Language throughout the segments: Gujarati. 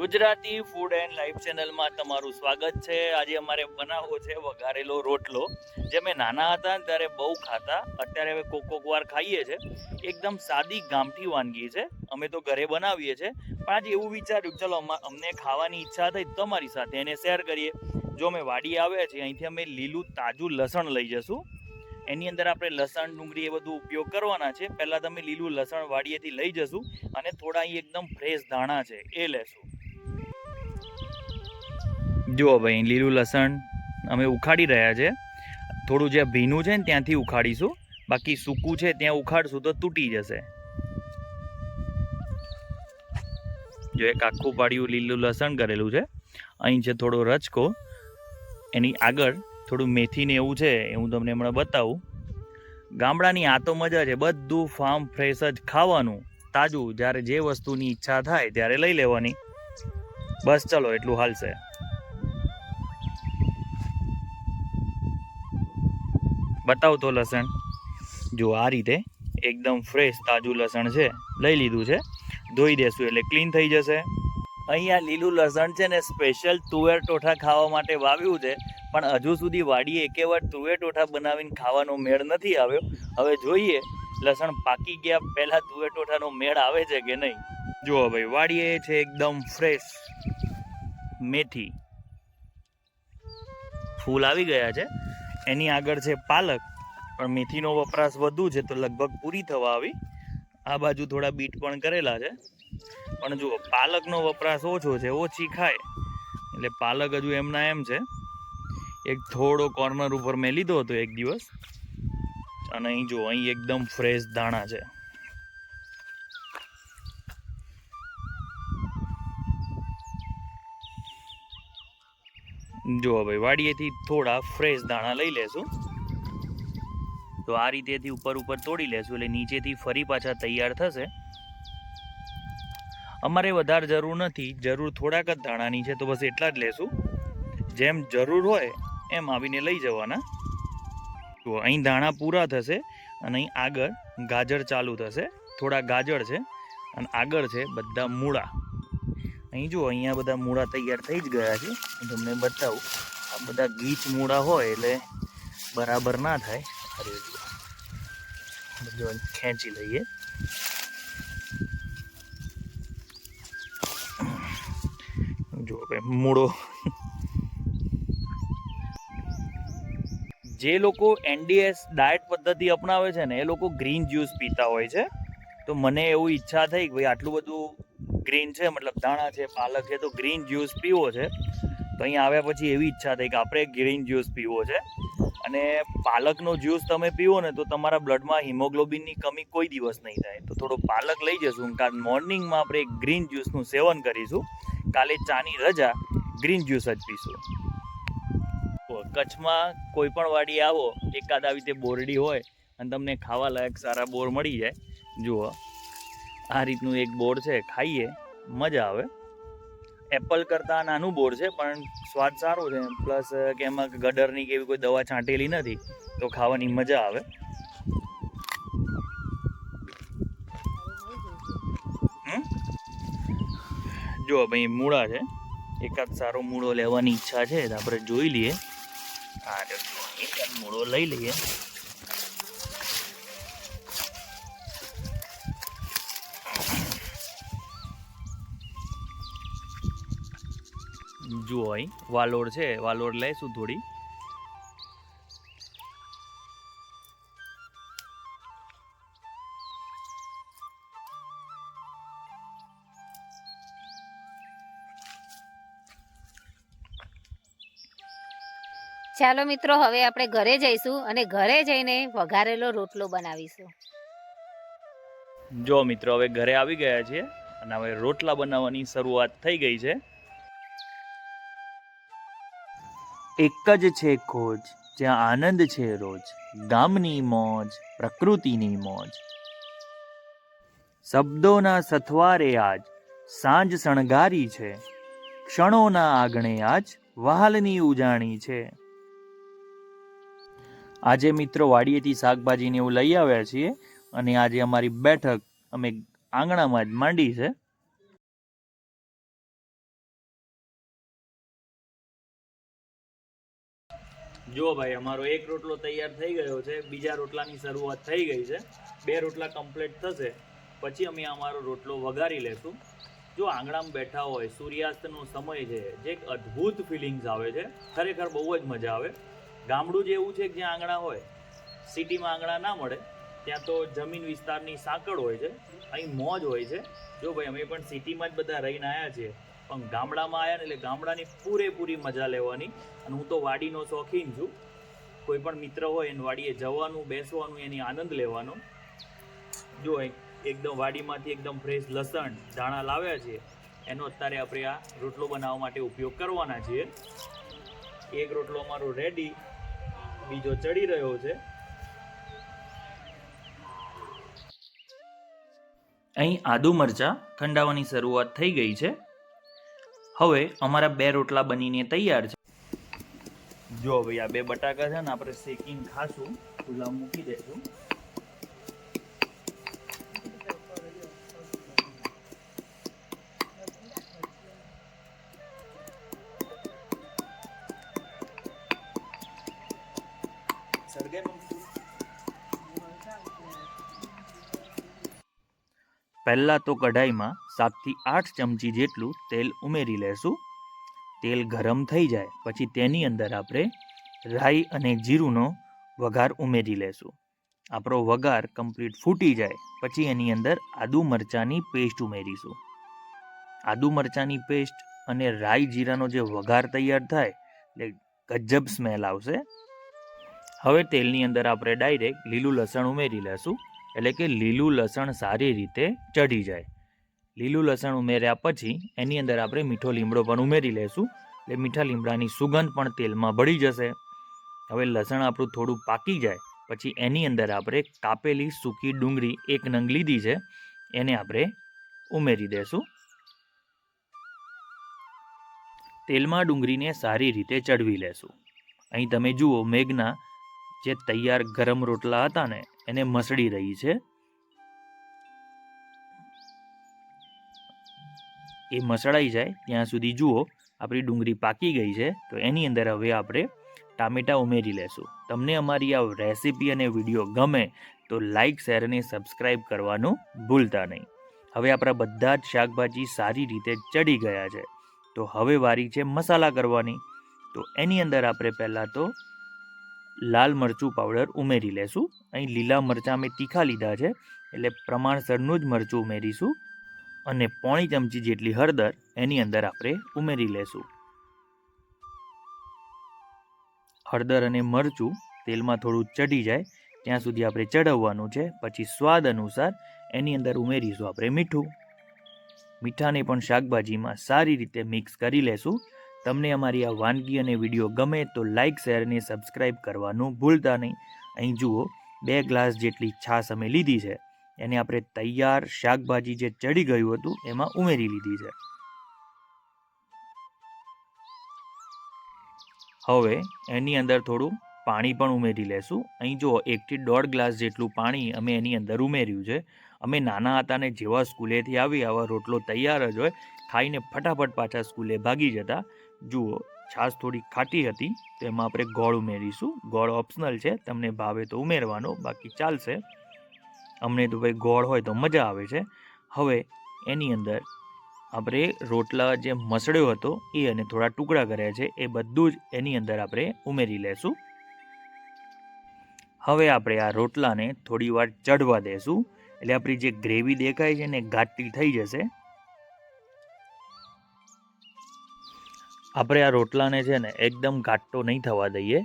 ગુજરાતી ફૂડ એન્ડ લાઈફ ચેનલમાં તમારું સ્વાગત છે. આજે અમારે બનાવવો છે વઘારેલો રોટલો. જે મેં નાના હતા ત્યારે બહુ ખાતા. અત્યારે હવે કોક કોક વાર ખાઈએ છે. એકદમ સાદી ગામઠી વાનગી છે. અમે તો ઘરે બનાવીએ છીએ પણ આજે એવું વિચાર્યું, ચલો અમને ખાવાની ઈચ્છા થઈ તમારી સાથે એને શેર કરીએ. જો અમે વાડી આવ્યા છીએ, અહીંથી અમે લીલું તાજું લસણ લઈ જશું. એની અંદર આપણે લસણ, ડુંગળી એ બધું ઉપયોગ કરવાના છે. પહેલાં તમે લીલું લસણ વાડીએથી લઈ જશું અને થોડા અહીં એકદમ ફ્રેશ ધાણા છે, એ લેશું. જુઓ ભાઈ, લીલું લસણ અમે ઉખાડી રહ્યા છે. થોડું જે ભીનું છે ને ત્યાંથી ઉખાડીશું. બાકી સૂકું છે ત્યાં ઉખાડશું તો તૂટી જશે. જો એક આખું પાડ્યું લીલું લસણ કરેલું છે. અહીં છે થોડો રચકો. એની આગળ થોડું મેથીને એવું છે એ હું તમને હમણાં બતાવું. ગામડાની આ તો મજા છે, બધું ફાર્મ ફ્રેશ જ ખાવાનું, તાજું, જ્યારે જે વસ્તુની ઈચ્છા થાય ત્યારે લઈ લેવાની. બસ ચલો, એટલું હાલશે. બતાવતો લસણ. જો આ રીતે એકદમ ફ્રેશ તાજું લસણ છે, લઈ લીધું છે. ધોઈ દેશું એટલે ક્લીન થઈ જશે. અહીંયા લીલું લસણ છે ને સ્પેશિયલ તુવેર ટોઠા ખાવા માટે વાવ્યું છે. પણ હજુ સુધી વાડીએ એકેવાર તુવેટોઠા ટોઠા બનાવીને ખાવાનો મેળ નથી આવ્યો. હવે જોઈએ, લસણ પાકી ગયા પહેલાં તુવેટોઠાનો મેળ આવે છે કે નહીં? જુઓ ભાઈ, વાડીએ છે એકદમ ફ્રેશ મેથી. ફૂલ આવી ગયા છે. એની આગળ છે પાલક. પણ મેથીનો વપરાશ વધુ છે તો લગભગ પૂરી થવા આવી. આ બાજુ થોડા બીટ પણ કરેલા છે. પણ જુઓ, પાલકનો વપરાશ ઓછો છે, ઓછી ખાય. એટલે પાલક હજુ એમના એમ છે. એક થોડો કોર્નર ઉપર મેં લીધો હતો એક દિવસ. અને અહીં જુઓ અહીં એકદમ ફ્રેશ દાણા છે. જુઓ ભાઈ વાડીએથી થોડા ફ્રેશ દાણા લઈ લેશું. તો આ રીતેથી ઉપર ઉપર તોડી લેશું, એટલે નીચેથી ફરી પાછા તૈયાર થશે. અમારે વધારે જરૂર નથી, જરૂર થોડાક જ દાણાની છે, તો બસ એટલા જ લેશું. જેમ જરૂર હોય એમ આવીને લઈ જવાના. તો અહીં દાણા પૂરા થશે અને અહીં આગળ ગાજર ચાલુ થશે. થોડા ગાજર છે અને આગળ છે બધા મૂળા. અહીં જુઓ, અહીંયા બધા મૂળા તૈયાર થઈ જ ગયા છે. હું તમને બતાવું, આ બધા ગીચ મૂળા હોય એટલે બરાબર ના થાય. અરે જો ખેંચી લઈએ. જો મૂળો જે લોકો એનડીએસ ડાયટ પદ્ધતિ અપનાવે છે ને, એ લોકો ગ્રીન જ્યુસ પીતા હોય છે. તો મને એવું ઈચ્છા થઈ કે ભાઈ આટલું બધું ગ્રીન છે, મતલબ ધાણા છે, પાલક છે, તો ગ્રીન જ્યુસ પીવો છે. તો અહીં આવ્યા પછી એવી ઈચ્છા થઈ કે આપણે ગ્રીન જ્યુસ પીવો છે. અને પાલકનો જ્યુસ તમે પીવો ને, તો તમારા બ્લડમાં હિમોગ્લોબિનની કમી કોઈ દિવસ નહીં થાય. તો થોડો પાલક લઈ જશું. કારણ મોર્નિંગમાં આપણે ગ્રીન જ્યુસનું સેવન કરીશું. કાલે ચાની રજા ગ્રીન જ્યુસ જ પીશું. કચ્છમાં કોઈ પણ વાડી આવો, એકાદ આવી રીતે બોરડી હોય અને તમને ખાવા લાયક સારા બોર મળી જાય. જુઓ, આ રીતનું એક બોર છે, ખાઈએ, મજા આવે. એપલ કરતાં નાનું બોર છે, પણ સ્વાદ સારો છે. પ્લસ કે એમાં ગડરની કે એવી કોઈ દવા છાંટેલી નથી, તો ખાવાની મજા આવે. જો ભાઈ, મૂળા છે. એકાદ સારો મૂળો લેવાની ઈચ્છા છે આપણે જોઈ લઈએ. જો મૂળો લઈ લઈએ જુઓ અહીં વાલોડ છે વાલોડ લઈશું થોડી. ચાલો મિત્રો, હવે આપણે ઘરે જઈશું અને ઘરે જઈને વઘારેલો રોટલો બનાવીશું. જો મિત્રો, હવે ઘરે આવી ગયા છીએ અને હવે રોટલા બનાવવાની શરૂઆત થઈ ગઈ છે. એક જ છે ખોજ, જ્યાં આનંદ છે રોજ, ગામની મોજ, પ્રકૃતિની મોજ. શબ્દોના સથવારે આજ, સાંજ શણગારી છે. ક્ષણોના આગણે આજ, વહાલની ઉજાણી છે. આજે મિત્રો વાડીએથી શાકભાજીને એવું લઈ આવ્યા છીએ અને આજે અમારી બેઠક અમે આંગણામાં જ માંડી છે. જો ભાઈ, અમારો એક રોટલો તૈયાર થઈ ગયો છે, બીજા રોટલાની શરૂઆત થઈ ગઈ છે, બે રોટલા કમ્પ્લીટ થશે, પછી અમે અમારો રોટલો વઘારી લેશું. જો આંગણામાં બેઠા હોય, સૂર્યાસ્તનો સમય છે, જે એક અદ્ભુત ફિલિંગ્સ આવે છે, ખરેખર બહુ જ મજા આવે. ગામડું જે એવું છે કે જ્યાં આંગણા હોય, સિટીમાં આંગણા ના મળે, ત્યાં તો જમીન વિસ્તારની સાંકળ હોય છે, અહીં મોજ હોય છે. જો ભાઈ, અમે પણ સિટીમાં જ બધા રહીને આવ્યા છીએ, પણ ગામડામાં આવ્યા ને એટલે ગામડાની પૂરેપૂરી મજા લેવાની. અને હું તો વાડીનો શોખીન છું. કોઈ પણ મિત્ર હોય એને વાડીએ જવાનું, બેસવાનું, એની આનંદ લેવાનો. જો એક- એકદમ વાડીમાંથી એકદમ ફ્રેશ લસણ, ધાણા લાવ્યા છે એનો અત્યારે આપણે આ રોટલો બનાવવા માટે ઉપયોગ કરવાના છીએ. એક રોટલો અમારો રેડી બીજો ચડી રહ્યો છે. અહીં આદુ મરચા ઠંડાવાની શરૂઆત થઈ ગઈ છે. હવે અમારા બે રોટલા બનીને તૈયાર છે. જો ભાઈ આ બે બટાકા છે ને આપણે શેકીને ખાશું ખુલ્લા મૂકી દઈશું પહેલાં તો કઢાઈમાં સાતથી આઠ ચમચી જેટલું તેલ ઉમેરી લેશું. તેલ ગરમ થઈ જાય, પછી તેની અંદર આપણે રાઈ અને જીરુંનો વઘાર ઉમેરી લેશું. આપણો વઘાર કમ્પ્લીટ ફૂટી જાય, પછી એની અંદર આદુ મરચાંની પેસ્ટ ઉમેરીશું. આદુ મરચાંની પેસ્ટ અને રાઈ જીરાનો જે વઘાર તૈયાર થાય, એટલે ગજબ સ્મેલ આવશે. હવે તેલની અંદર આપણે ડાયરેક્ટ લીલું લસણ ઉમેરી લેશું. એટલે કે લીલું લસણ સારી રીતે ચડી જાય. લીલું લસણ ઉમેર્યા પછી એની અંદર આપણે મીઠો લીમડો પણ ઉમેરી લેશું. એટલે મીઠા લીમડાની સુગંધ પણ તેલમાં ભળી જશે. હવે લસણ આપણું થોડું પાકી જાય, પછી એની અંદર આપણે કાપેલી સૂકી ડુંગળી એક નંગ લીધી છે, એને આપણે ઉમેરી દેશું. તેલમાં ડુંગળીને સારી રીતે ચડવી લેશું. અહીં તમે જુઓ મેઘના જે તૈયાર ગરમ રોટલા હતા ને, એને મસળી રહી છે. એ મસળાઈ જાય ત્યાં સુધી જુઓ, આપણી ડુંગળી પાકી ગઈ છે. તો એની અંદર હવે આપણે ટામેટાં ઉમેરી લેશું. તમને અમારી આ રેસીપી અને વીડિયો ગમે તો લાઈક, શેર અને સબસ્ક્રાઈબ કરવાનું ભૂલતા નહીં. હવે આપણા બધા જ શાકભાજી સારી રીતે ચડી ગયા છે. તો હવે વારી છે મસાલા કરવાની. તો એની અંદર આપણે પહેલાં તો લાલ મરચું પાવડર ઉમેરી લેશું. અહીં લીલા મરચાં અમે તીખા લીધા છે, એટલે પ્રમાણસરનું જ મરચું ઉમેરીશું અને પોણી ચમચી જેટલી હળદર એની અંદર આપણે ઉમેરી લેશું. હળદર અને મરચું તેલમાં થોડું ચડી જાય, ત્યાં સુધી આપણે ચડવવાનું છે, પછી સ્વાદ અનુસાર એની અંદર ઉમેરીશું આપણે મીઠું. મીઠાને પણ શાકભાજીમાં સારી રીતે મિક્સ કરી લેશું. તમને અમારી આ વાનગી અને વીડિયો ગમે તો લાઇક શેર અને સબસ્ક્રાઈબ કરવાનું ભૂલતા નહીં. અહીં જુઓ, બે ગ્લાસ જેટલી છાશ અમે લીધી છે. એને આપણે તૈયાર શાકભાજી જે ચડી ગયું હતું, એમાં ઉમેરી લીધી છે. હવે એની અંદર થોડું પાણી પણ ઉમેરી લેશું. અહીં જો એકથી દોઢ ગ્લાસ જેટલું પાણી અમે એની અંદર ઉમેર્યું છે. અમે નાના હતા ને જેવા સ્કૂલેથી આવી આવા રોટલો તૈયાર જ હોય, ખાઈને ફટાફટ પાછા સ્કૂલે ભાગી જતા. જુઓ, છાશ થોડી ખાટી હતી, તો એમાં આપણે ગોળ ઉમેરીશું. ગોળ ઓપ્શનલ છે, તમને ભાવે તો ઉમેરવાનો, બાકી ચાલશે. અમને તો ભાઈ ગોળ હોય તો મજા આવે છે. હવે એની અંદર આપણે રોટલા જે મસળ્યો હતો, એ અને થોડા ટુકડા કર્યા છે, એ બધું જ એની અંદર આપણે ઉમેરી લેશું. હવે આપણે આ રોટલાને થોડી વાર ચડવા દેશું. એટલે આપણી જે ગ્રેવી દેખાય છે ને ઘાટી થઈ જશે. આપણે આ રોટલાને છે ને એકદમ ઘાટો નહીં થવા દઈએ.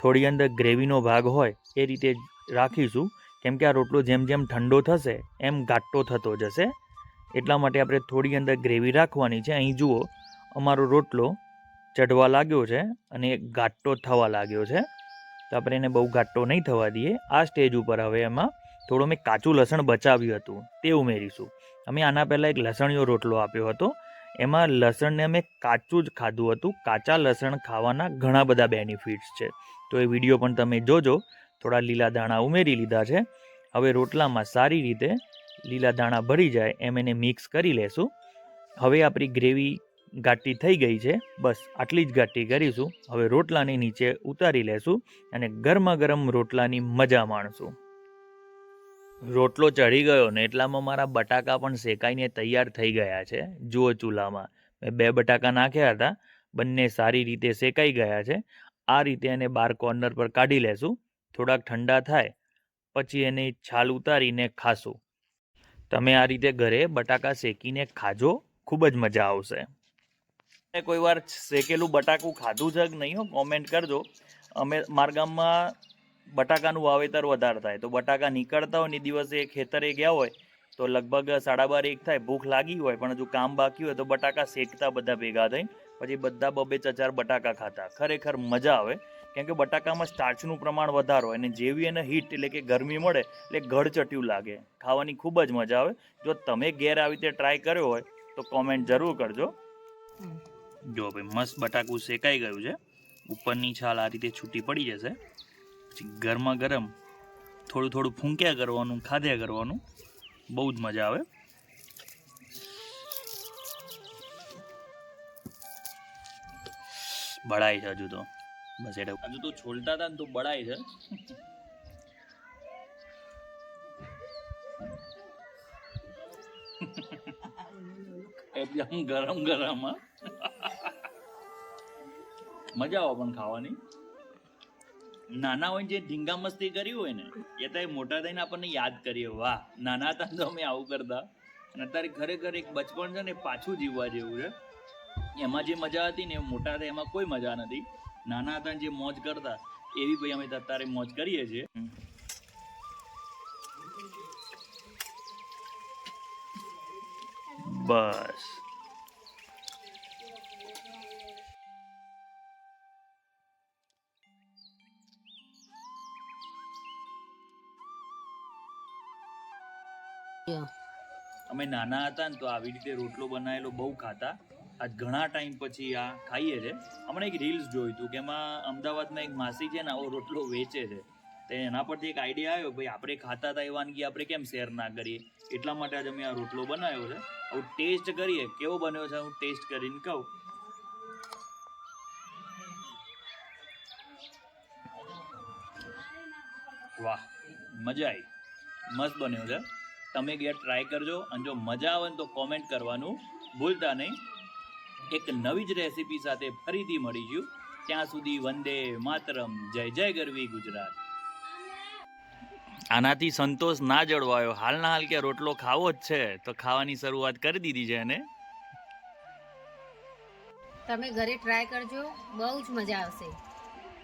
થોડી અંદર ગ્રેવીનો ભાગ હોય એ રીતે રાખીશું. કેમ કે આ રોટલો જેમ જેમ ઠંડો થશે, એમ ઘાટો થતો જશે. એટલા માટે આપણે થોડી અંદર ગ્રેવી રાખવાની છે. અહીં જુઓ, અમારો રોટલો ચઢવા લાગ્યો છે અને ઘાટો થવા લાગ્યો છે. તો આપણે એને બહુ ઘાટો નહીં થવા દઈએ. આ સ્ટેજ ઉપર હવે એમાં થોડું મેં કાચું લસણ બચાવ્યું હતું, તે ઉમેરીશું. અમે આના પહેલાં એક લસણીયો રોટલો આપ્યો હતો. એમાં લસણને અમે કાચું જ ખાધું હતું. કાચા લસણ ખાવાના ઘણા બધા બેનિફિટ્સ છે. તો એ વીડિયો પણ તમે જોજો. થોડા લીલા દાણા ઉમેરી લીધા છે. હવે રોટલામાં સારી રીતે લીલા દાણા ભરી જાય એમ એને મિક્સ કરી લેશું. હવે આપણી ગ્રેવી ગાટી થઈ ગઈ છે. બસ આટલી જ ગાટી કરીશું. હવે રોટલાની નીચે ઉતારી લેશું અને ગરમા ગરમ રોટલાની મજા માણશું. રોટલો ચડી ગયો ને એટલામાં મારા બટાકા પણ શેકાઈને તૈયાર થઈ ગયા છે, જુઓ ચૂલામાં. મેં બે બટાકા નાખ્યા હતા, બંને સારી રીતે શેકાઈ ગયા છે. આ રીતે એને બાર કોર્નર પર કાઢી લેશું, થોડાક ઠંડા થાય, પછી એને છાલ ઉતારીને ખાશું. તમે આ રીતે ઘરે બટાકા શેકીને ખાજો, ખૂબ જ મજા આવશે. કોઈ વાર શેકેલું બટાકું ખાધું છે કે નહીં હો કોમેન્ટ કરજો. અમે મારા ગામમાં બટાકાનું વાવેતર વધારે થાય. તો બટાકા નીકળતા હોય ને દિવસે ખેતરે ગયા હોય તો લગભગ સાડા બાર એક થાય. ભૂખ લાગી હોય પણ હજુ કામ બાકી હોય તો બટાકા શેકતા બધા ભેગા થઈ પછી બધા બબે ચચાર બટાકા ખાતા. ખરેખર મજા આવે. કેમ કે બટાકામાં સ્ટાર્ચનું પ્રમાણ વધારે હોય અને જેવી એને હીટ એટલે કે ગરમી મળે એટલે ગળચટ્યું લાગે. ખાવાની ખૂબ જ મજા આવે. જો તમે ઘેર આવી રીતે ટ્રાય કર્યો હોય તો કોમેન્ટ જરૂર કરજો. જો ભાઈ મસ્ત બટાકું શેકાઈ ગયું છે. ઉપરની છાલ આ રીતે છૂટી પડી જશે. પછી ગરમા ગરમ થોડું થોડું ફૂંક્યા કરવાનું, ખાધ્યા કરવાનું. બહુ જ મજા આવે. બળાય છે હજુ તો. બસ એટલે હજુ તો છોલતા હતા ને તો બળાય છે. એકદમ ગરમ ગરમ મજા આવે પણ ખાવાની. નાના હોય જે ધીંગા મસ્તી કરી હોય ને, એ તો મોટા થઈને આપણને યાદ કરીએ, વાહ, નાના હતા તો અમે આવું કરતા. અને અત્યારે ખરેખર એક બચપન છે ને પાછું જીવવા જેવું છે. એમાં જે મજા હતી ને મોટા હતા, એમાં કોઈ મજા નથી. નાના હતા જે મોજ કરતા, એવી ભાઈ અમે અત્યારે મોજ કરીએ છીએ. બસ. અમે નાના હતા ને તો આવી રીતે રોટલો બનાવેલો બહુ ખાતા. આજ ઘણા ટાઈમ પછી આ ખાઈએ છે. હમણાં એક રીલ્સ જોયું હતું કે એમાં અમદાવાદમાં એક માસી છે ને આવો રોટલો વેચે છે. તો એના પરથી એક આઈડિયા આવ્યો ભાઈ આપણે ખાતા હતા એ વાનગી આપણે કેમ શેર ના કરીએ? એટલા માટે આજે અમે આ રોટલો બનાવ્યો છે. હવે ટેસ્ટ કરીએ. કેવો બન્યો છે હું ટેસ્ટ કરીને કહું. વાહ, મજા આવી. મસ્ત બન્યો છે. તમે ઘેર ટ્રાય કરજો અને જો મજા આવે તો કોમેન્ટ કરવાનું ભૂલતા નહીં. એક નવી જ રેસીપી સાથે ફરીથી મળીશું ત્યાં સુધી વંદે માતરમ. જય જય ગરવી ગુજરાત. આનાથી સંતોષ ના જળવાયો. હાલના હાલ કે રોટલો ખાવો જ છે. તો ખાવાની શરૂઆત કરી દીધી છે એને. તમે ઘરે ટ્રાય કરજો. બહુ જ મજા આવશે.